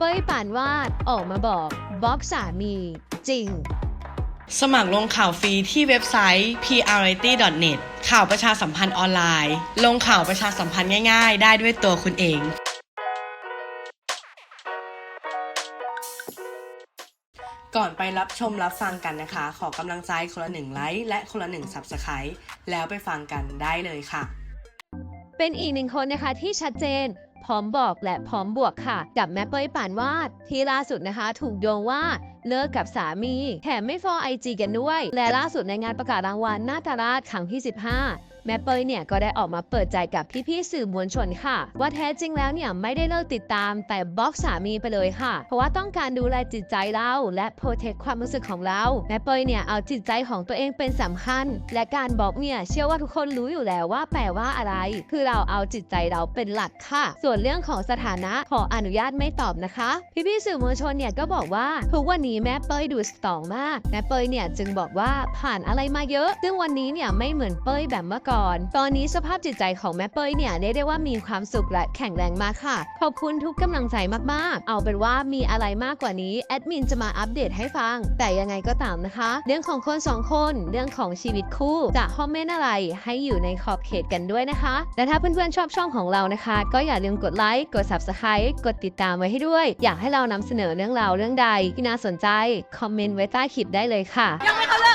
เป้ยป่านวาดออกมาบอกบล็อกสามีจริง สมัครลงข่าวฟรีที่เว็บไซต์ prrity.net ข่าวประชาสัมพันธ์ออนไลน์ ลงข่าวประชาสัมพันธ์ง่ายๆ ได้ด้วยตัวคุณเองก่อนไปรับชมรับฟังกันนะคะ ขอกำลังใจคนละหนึ่งไลค์และคนละหนึ่ง Subscribe แล้วไปฟังกันได้เลยค่ะ เป็นอีกหนึ่งคนนะคะที่ชัดเจน พร้อมบอกและพร้อมบวกค่ะ กับแม่เป้ยป่านวาด ที่ล่าสุดนะคะ ถูกโยงว่าเลิกกับสามีแถมไม่ฟอไอจีกันด้วย และล่าสุดในงานประกาศรางวัลนาตราชครั้งที่ 15 แม่เป้ยเนี่ยก็ได้ออกมาเปิดใจกับพี่ๆสื่อมวลชนค่ะ ว่าแท้จริงแล้วเนี่ยไม่ได้เลิกติดตามแต่บล็อกสามีไปเลยค่ะ เพราะว่าต้องการดูแลจิตใจเราและโปรเทคความรู้สึกของเราแม่เป้ยเนี่ยเอาจิตใจของตัวเองเป็นสำคัญ และการบล็อกเนี่ยเชื่อว่าทุกคนรู้อยู่แล้วว่าแปลว่าอะไร คือเราเอาจิตใจเราเป็นหลักค่ะ ส่วนเรื่องของสถานะขออนุญาตไม่ตอบนะคะ พี่ๆสื่อมวลชนเนี่ยก็บอกว่าทุกวันนี้แม่เป้ยดูสตรองมากแม่เป้ยเนี่ยจึงบอกว่าผ่านอะไรมาเยอะ ซึ่งวันนี้เนี่ยไม่เหมือนเป้ยแบบเมื่อก่อน ตอนนี้สภาพจิตใจของแม่เป้ยเนี่ยเรียกได้ว่ามีความสุขและแข็งแรงมากค่ะ ขอบคุณทุกกำลังใจมากๆ เอาเป็นว่ามีอะไรมากกว่านี้แอดมินจะมาอัปเดตให้ฟัง แต่ยังไงก็ตามนะคะ เรื่องของคนสองคนเรื่องของชีวิตคู่จะคอมเมนต์อะไรให้อยู่ในขอบเขตกันด้วยนะคะ และถ้าเพื่อนๆชอบช่องของเรานะคะ ก็อย่าลืมกดไลค์กด subscribe กดติดตามไว้ให้ด้วย อยากให้เรานำเสนอเรื่องราวเรื่องใดที่น่าสนใจคอมเมนต์ไว้ใต้คลิปได้เลยค่ะยังไม่เขาเรื่อ